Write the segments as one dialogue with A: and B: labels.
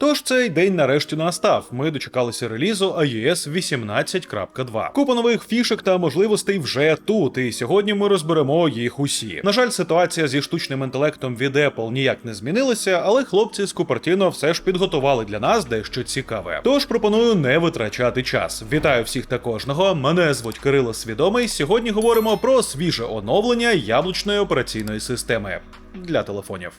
A: Тож цей день нарешті настав. Ми дочекалися релізу iOS 18.2. Купа нових фішек та можливостей вже тут, і сьогодні ми розберемо їх усі. На жаль, ситуація зі штучним інтелектом від Apple ніяк не змінилася, але хлопці з Купертіно все ж підготували для нас дещо цікаве. Тож пропоную не витрачати час. Вітаю всіх та кожного. Мене звуть Кирило Свідомий. Сьогодні говоримо про свіже оновлення яблучної операційної системи для телефонів.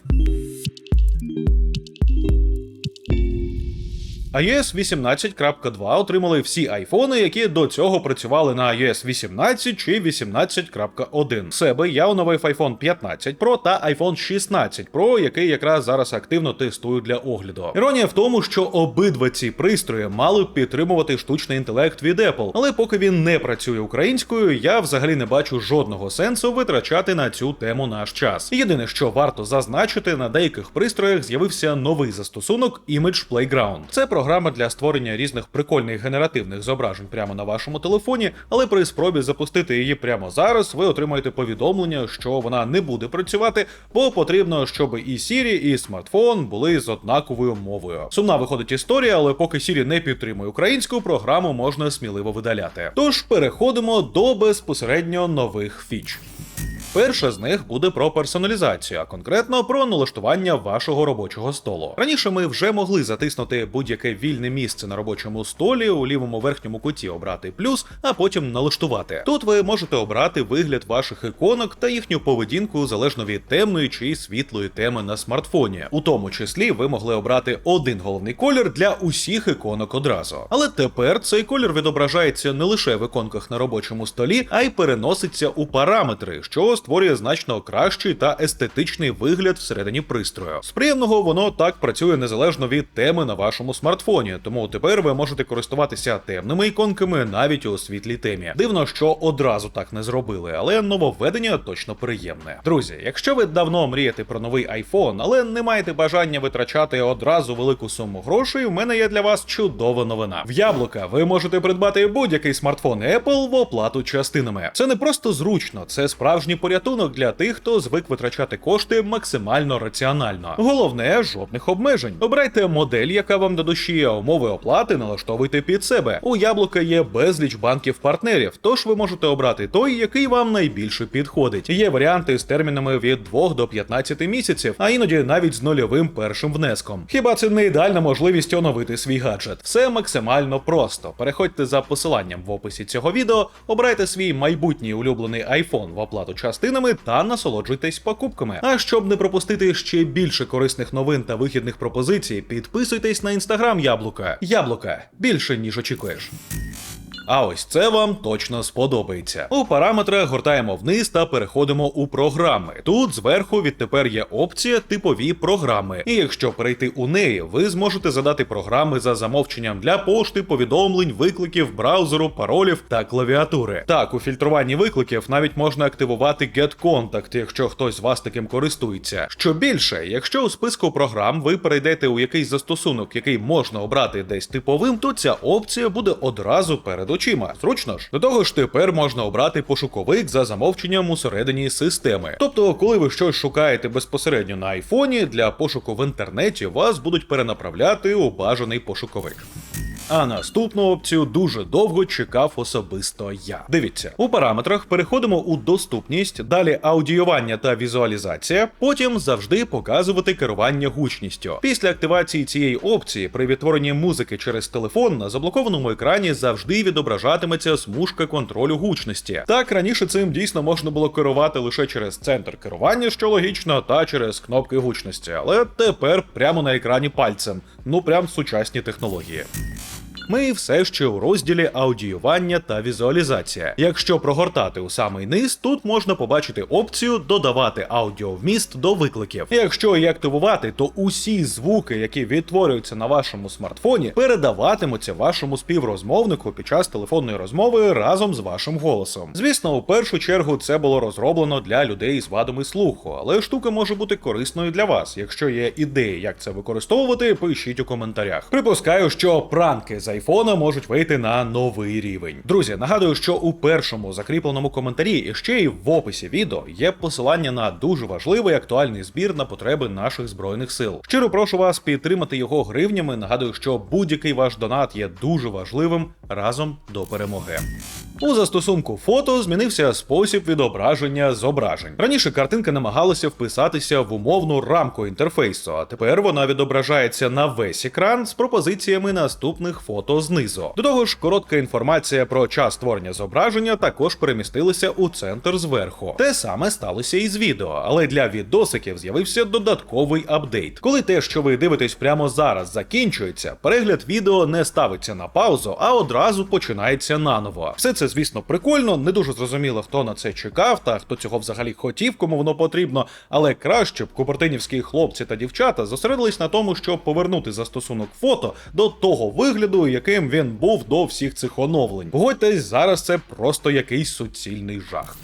A: iOS 18.2 отримали всі айфони, які до цього працювали на iOS 18 чи 18.1. Себе я оновив iPhone 15 Pro та iPhone 16 Pro, який якраз зараз активно тестую для огляду. Іронія в тому, що обидва ці пристрої мали б підтримувати штучний інтелект від Apple, але поки він не працює українською, я взагалі не бачу жодного сенсу витрачати на цю тему наш час. Єдине, що варто зазначити, на деяких пристроях з'явився новий застосунок Image Playground. Це програма для створення різних прикольних генеративних зображень прямо на вашому телефоні, але при спробі запустити її прямо зараз, ви отримаєте повідомлення, що вона не буде працювати, бо потрібно, щоб і Siri, і смартфон були з однаковою мовою. Сумна виходить історія, але поки Siri не підтримує українську, програму можна сміливо видаляти. Тож переходимо до безпосередньо нових фіч. Перша з них буде про персоналізацію, а конкретно про налаштування вашого робочого столу. Раніше ми вже могли затиснути будь-яке вільне місце на робочому столі у лівому верхньому куті обрати плюс, а потім налаштувати. Тут ви можете обрати вигляд ваших іконок та їхню поведінку залежно від темної чи світлої теми на смартфоні. У тому числі ви могли обрати один головний колір для усіх іконок одразу. Але тепер цей колір відображається не лише в іконках на робочому столі, а й переноситься у параметри, що створює значно кращий та естетичний вигляд всередині пристрою. З приємного воно так працює незалежно від теми на вашому смартфоні, тому тепер ви можете користуватися темними іконками навіть у світлій темі. Дивно, що одразу так не зробили, але нововведення точно приємне. Друзі, якщо ви давно мрієте про новий iPhone, але не маєте бажання витрачати одразу велику суму грошей, у мене є для вас чудова новина. В яблука ви можете придбати будь-який смартфон Apple в оплату частинами. Це не просто зручно, це справжній порятунок для тих, хто звик витрачати кошти максимально раціонально. Головне жодних обмежень. Обирайте модель, яка вам до душі, а умови оплати налаштовуйте під себе. У яблука є безліч банків-партнерів, тож ви можете обрати той, який вам найбільше підходить. Є варіанти з термінами від 2 до 15 місяців, а іноді навіть з нульовим першим внеском. Хіба це не ідеальна можливість оновити свій гаджет? Все максимально просто. Переходьте за посиланням в описі цього відео, обирайте свій майбутній улюблений iPhone в оплату частинами та насолоджуйтесь покупками. А щоб не пропустити ще більше корисних новин та вихідних пропозицій, підписуйтесь на інстаграм Яблука. Яблука більше ніж очікуєш. А ось це вам точно сподобається. У параметрах гортаємо вниз та переходимо у програми. Тут зверху відтепер є опція типові програми. І якщо перейти у неї, ви зможете задати програми за замовченням для пошти, повідомлень, викликів, браузеру, паролів та клавіатури. Так, у фільтруванні викликів навіть можна активувати Get Contact, якщо хтось з вас таким користується. Що більше, якщо у списку програм ви перейдете у якийсь застосунок, який можна обрати десь типовим, то ця опція буде одразу перед очима. Зручно ж. До того ж, тепер можна обрати пошуковик за замовченням усередині системи. Тобто, коли ви щось шукаєте безпосередньо на айфоні, для пошуку в інтернеті вас будуть перенаправляти у бажаний пошуковик. А наступну опцію дуже довго чекав особисто я. Дивіться, у параметрах переходимо у доступність, далі аудіювання та візуалізація, потім завжди показувати керування гучністю. Після активації цієї опції при відтворенні музики через телефон на заблокованому екрані завжди відображатиметься смужка контролю гучності. Так раніше цим дійсно можна було керувати лише через центр керування, що логічно, та через кнопки гучності, але тепер прямо на екрані пальцем. Ну прям сучасні технології. Ми все ще у розділі аудіювання та візуалізація. Якщо прогортати у самий низ, тут можна побачити опцію додавати аудіовміст до викликів. Якщо її активувати, то усі звуки, які відтворюються на вашому смартфоні, передаватимуться вашому співрозмовнику під час телефонної розмови разом з вашим голосом. Звісно, у першу чергу це було розроблено для людей з вадами слуху, але штука може бути корисною для вас. Якщо є ідеї, як це використовувати, пишіть у коментарях. Припускаю, що пранки за айфона можуть вийти на новий рівень. Друзі, нагадую, що у першому закріпленому коментарі і ще й в описі відео є посилання на дуже важливий актуальний збір на потреби наших збройних сил. Щиро прошу вас підтримати його гривнями. Нагадую, що будь-який ваш донат є дуже важливим разом до перемоги. У застосунку фото змінився спосіб відображення зображень. Раніше картинка намагалася вписатися в умовну рамку інтерфейсу, а тепер вона відображається на весь екран з пропозиціями наступних фото знизу. До того ж, коротка інформація про час створення зображення також перемістилася у центр зверху. Те саме сталося і з відео, але для відосиків з'явився додатковий апдейт. Коли те, що ви дивитесь прямо зараз, закінчується, перегляд відео не ставиться на паузу, а одразу починається наново. Все це, звісно, прикольно, не дуже зрозуміло, хто на це чекав та хто цього взагалі хотів, кому воно потрібно. Але краще б купертинівські хлопці та дівчата зосередились на тому, щоб повернути застосунок фото до того вигляду, яким він був до всіх цих оновлень. Погодьтесь, зараз це просто якийсь суцільний жах.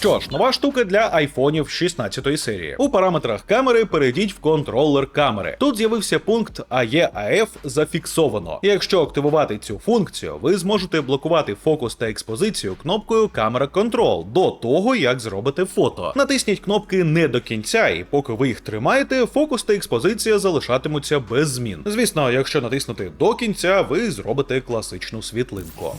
A: Що ж, нова штука для айфонів 16 серії. У параметрах камери перейдіть в контролер камери. Тут з'явився пункт AE-AF зафіксовано. Якщо активувати цю функцію, ви зможете блокувати фокус та експозицію кнопкою Камера Control до того, як зробите фото. Натисніть кнопки не до кінця, і поки ви їх тримаєте, фокус та експозиція залишатимуться без змін. Звісно, якщо натиснути до кінця, ви зробите класичну світлинку.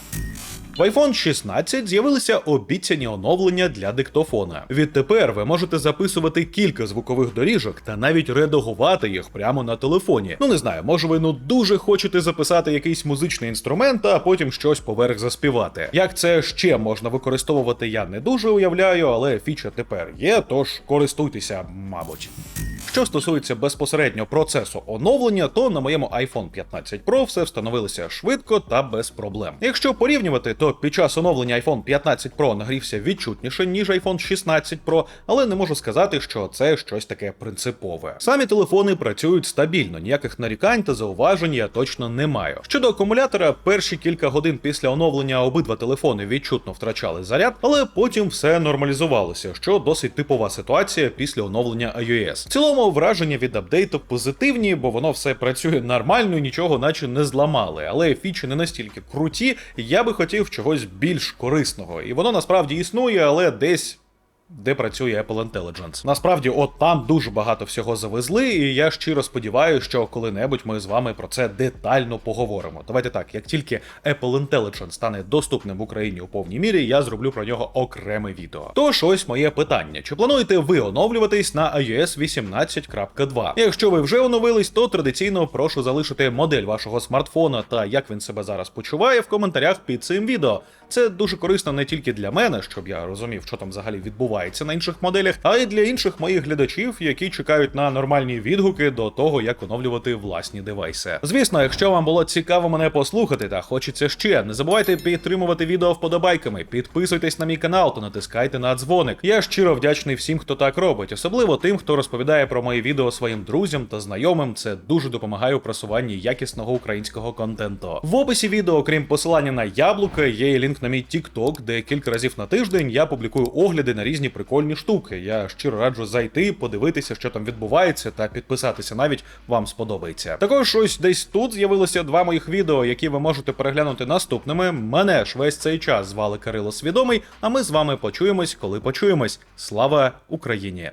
A: В iPhone 16 з'явилися обіцяні оновлення для диктофона. Відтепер ви можете записувати кілька звукових доріжок та навіть редагувати їх прямо на телефоні. Ну не знаю, може ви ну дуже хочете записати якийсь музичний інструмент, а потім щось поверх заспівати. Як це ще можна використовувати, я не дуже уявляю, але фіча тепер є, тож користуйтеся, мабуть. Що стосується безпосередньо процесу оновлення, то на моєму iPhone 15 Pro все встановилося швидко та без проблем. Якщо порівнювати, то під час оновлення iPhone 15 Pro нагрівся відчутніше, ніж iPhone 16 Pro, але не можу сказати, що це щось таке принципове. Самі телефони працюють стабільно, ніяких нарікань та зауважень я точно не маю. Щодо акумулятора, перші кілька годин після оновлення обидва телефони відчутно втрачали заряд, але потім все нормалізувалося, що досить типова ситуація після оновлення iOS. В цілому враження від апдейту позитивні, бо воно все працює нормально і нічого наче не зламали. Але фічі не настільки круті, я би хотів чогось більш корисного. І воно насправді існує, але десь. Де працює Apple Intelligence. Насправді, от там дуже багато всього завезли, і я щиро сподіваюся, що коли-небудь ми з вами про це детально поговоримо. Давайте так, як тільки Apple Intelligence стане доступним в Україні у повній мірі, я зроблю про нього окреме відео. Тож ось моє питання: чи плануєте ви оновлюватись на iOS 18.2? Якщо ви вже оновились, то традиційно прошу залишити модель вашого смартфона та як він себе зараз почуває в коментарях під цим відео. Це дуже корисно не тільки для мене, щоб я розумів, що там взагалі відбувається на інших моделях, а й для інших моїх глядачів, які чекають на нормальні відгуки до того, як оновлювати власні девайси. Звісно, якщо вам було цікаво мене послухати та хочеться ще, не забувайте підтримувати відео вподобайками, підписуйтесь на мій канал та натискайте на дзвоник. Я щиро вдячний всім, хто так робить, особливо тим, хто розповідає про мої відео своїм друзям та знайомим. Це дуже допомагає у просуванні якісного українського контенту. В описі відео, окрім посилання на яблука, є і лінк на мій TikTok, де кілька разів на тиждень я публікую огляди на різні прикольні штуки. Я щиро раджу зайти, подивитися, що там відбувається, та підписатися навіть вам сподобається. Також ось десь тут з'явилося два моїх відео, які ви можете переглянути наступними. Мене ж весь цей час звали Кирило Свідомий, а ми з вами почуємось, коли почуємось. Слава Україні!